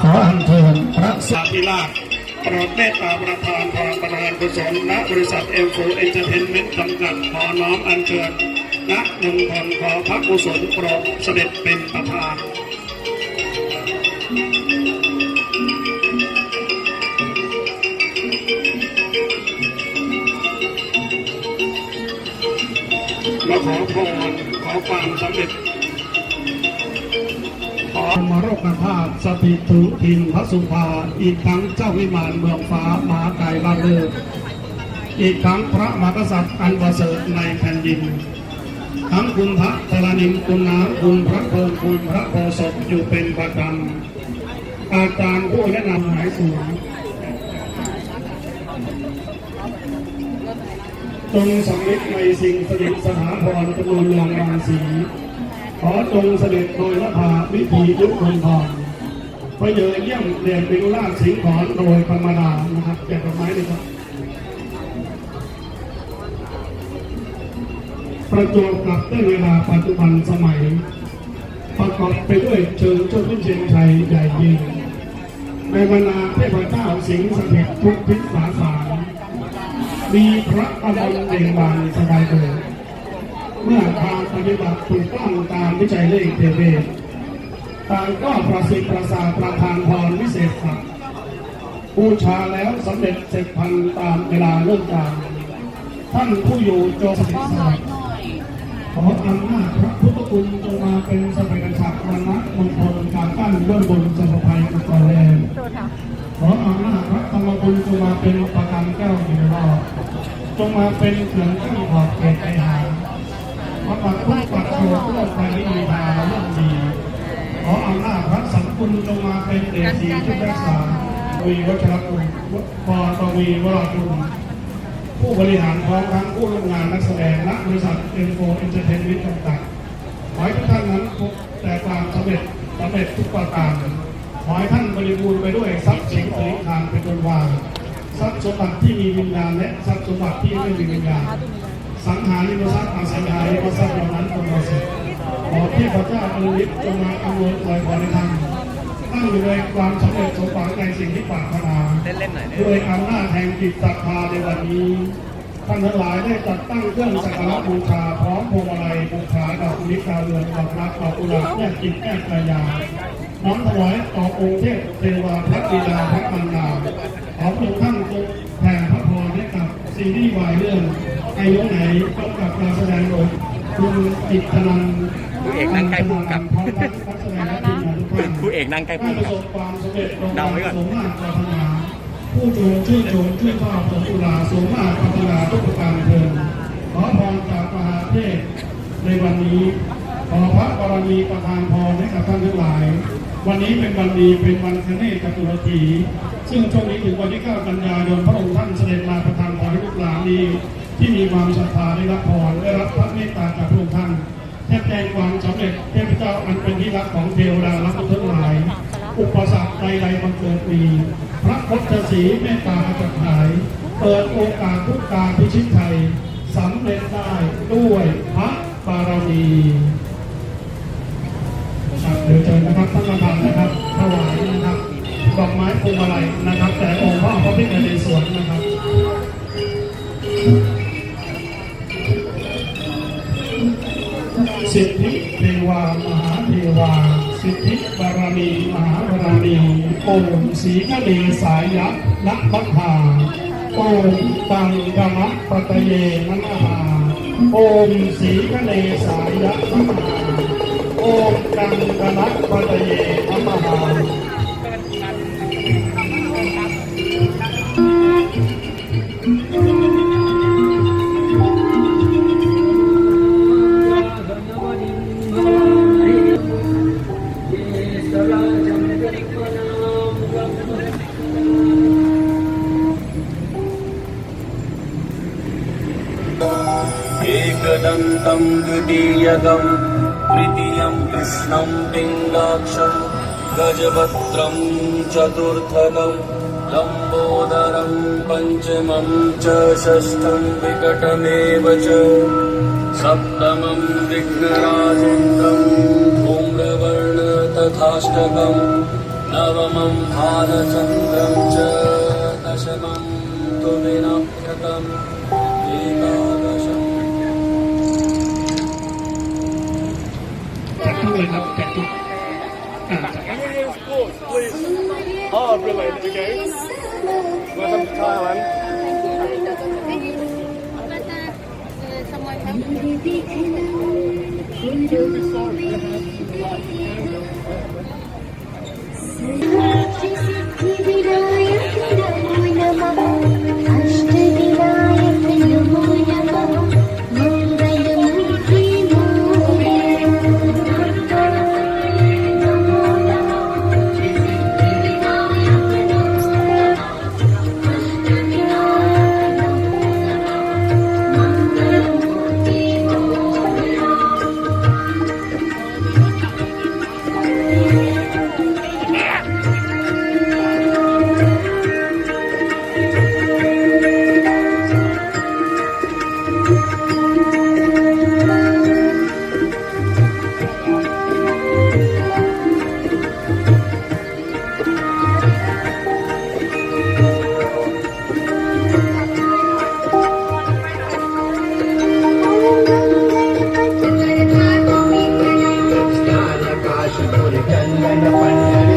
ขออัญเชิญพระสสาธิราชโปรดเมตตาประทานพรประธานกุศลณบริษัทเอ็มโฟเอนเตอร์เทนเมนต์จำกัดขอน้อมอัญเชิญณมณฑลขอพระกุศลโปรดเสด็จเป็นประธาน มาขอพรขอความสำเร็จขอมารกภาพสถิตุทินพระสุภา อีกทั้งเจ้าวิมานเมืองฟ้ามหากายลาเลิศอีกทั้งพระมหากษัตริย์อันประเสริฐในแผ่นดิน ทั้งคุณพระธรณิมคุณน้ำคุณพระเพลิงคุณพระโพศอยู่เป็นประจำอาจารย์ผู้แนะนำหายสูง จงสำนึกในสิ่งสถิตสถาพรจำนวนเมืองราศีขอจงเสด็จโดยนภาวิธียุคคนทองพระเยอเยี่ยมเด่นเป็นราชสิงห์ขอนโดยธรรมดานะครับแจกดอกไม้เลยครับประจวบกับได้เวลาปัจจุบันสมัย ประกอบไปด้วยเชิงเจ้าพิเชียงชัยใหญ่ยิ่งในบรรดาเทพเจ้าสิงห์สถิตทุกทิศสาสา มีพระอภัยเด่นบานสบายเกิดเมื่อทางปฏิบัติถูกต้องตามวิจัยเลขเทเวต่างก็ประสิทธิ์ประสาประทานพรวิเศษสัตว์บูชาแล้วสำเร็จเสร็จพันตามเวลาเริ่มการท่านผู้อยู่จงสถิตสถิตขออำนาจพระพุทธคุณจงมาเป็นสเปนฉัตรวันนะมงคลการตั้งเบื้องบนสมุทัยอุตตรแลน ขออำนาจพระธรรมคุณจ งมาเป็นประกันแก้วอยู่รอดจงมาเป็นเขื่อนกั้นขอบเขตไอหาพระปัดทุกปัดโทษโลกไปนิมีทาเรื่องดีขออำนาจพระสังคุณจงมาเป็นเดชีที่รักษาวีวัชรคุณปอตวีวรคุณผู้บริหารพร้อมทั้งผู้ร่วมงานนักแสดงและบริษัทเอ็นโฟเอ็นเตอร์เทนเมนต์จำกัดขอให้ทุกท่านนั้นพบแต่ความสำเร็จสำเร็จทุกประการขอให้ท่านบริบูรณ์ไปด้วยทรัพย์สินสิริทานเป็นบนวาง ทรัพย์สมบัติที่มีวิญญาณและทรัพย์สมบัติที่ไม่มีวิญญาณสังหาริมทรัพย์อสังหาริมทรัพย์เหล่านั้นจงประเสริขอที่พระเจ้าอนุริศจงมาอำนวยอวยพรในธรรมตั้งอยู่ในความสำเร็จสมหวังในสิ่งที่ปรารถนาด้วยอำนาจแห่งจิตศรัทธาในวันนี้ท่านทั้งหลายได้จัดตั้งเครื่องสักการะบูชาพร้อมพวงมาลัยบูชาดอกนิพาเรือนดอกรักดอกกุหลาบแก้จิตแก้กายาน้อมถวายต่อองค์เทพเทวาพระบิดาพระมารดา ขอพระองค์ท่านจงแผ่พระพรให้กับซีรีส์วายเรื่องอายุไหนก็กับการแสดงโดยคุณจิตรนันท์ผู้เอกนั่งใกล้ผู้กำกับพร้อมทั้งนักแสดงและทีมงานทุกท่านผู้เอกนั่งใกล้ผู้ให้ประกำกับสบความสำเร็จลงเดาไว้ก่อนสมมาตรปรารถนาผู้ชมชื่นชมชื่นชอบผลตุลาสมมาตรปรารถนาทุกประการเทินขอพรจากมหาเทพในวันนี้ขอพระบารมีประทานพรให้กับท่านทั้งหลาย วันนี้เป็นวันดีเป็นวันคเนศจตุรถี ซึ่งช่วงนี้ถึงวันที่ 9 กันยายนพระองค์ท่านเสด็จมาประทานพรให้ลูกหลานนี้ที่มีความศรัทธาได้รับพรได้รับพระเมตตาจากพระองค์ท่านแทบแจงความสำเร็จเทพเจ้าอันเป็นที่รักของเทวดาและพุทธทั้งหลาย อุปสรรคใดๆบังเกิดมี พระพุทธศรีเมตตาจักขาย เปิดโอกาสทุกการพิชิตไทยสำเร็จได้ด้วยพระบารมีครับเดี๋ยวเชิญนะครับท่านประธานนะครับถวายนะครับ ดอกไม้พวงมาลัยนะครับ แต่องค์พระพระพิฆเนศวรนะครับสิทธิเทวามหาเทวา สิทธิบารมีมหาบารมีโอมสีกเลสายยักษ์นักบัพพาโอมตังกมะปตะเยมนะหาโอมสีกเลสายยักษ์นักหาโอมกังกมะปตะเยมะหา एकदन्तं द्वितीयकं तृतीयं कृष्णं पिङ्गाक्षं गजवक्त्रं चतुर्थकं लम्बोदरं पञ्चमं च षष्ठं विकटमेव च सप्तमं धूम्रवर्ण तथाष्टकम् नवमं भालचन्द्रं च दशमं तु विनायकम् ดทุกเลยครับจัดทุกอ่าจัด Oh, brilliant. Okay. Welcome to Thailand. someone help me. ഒരു കല്ലട പണിയാണ്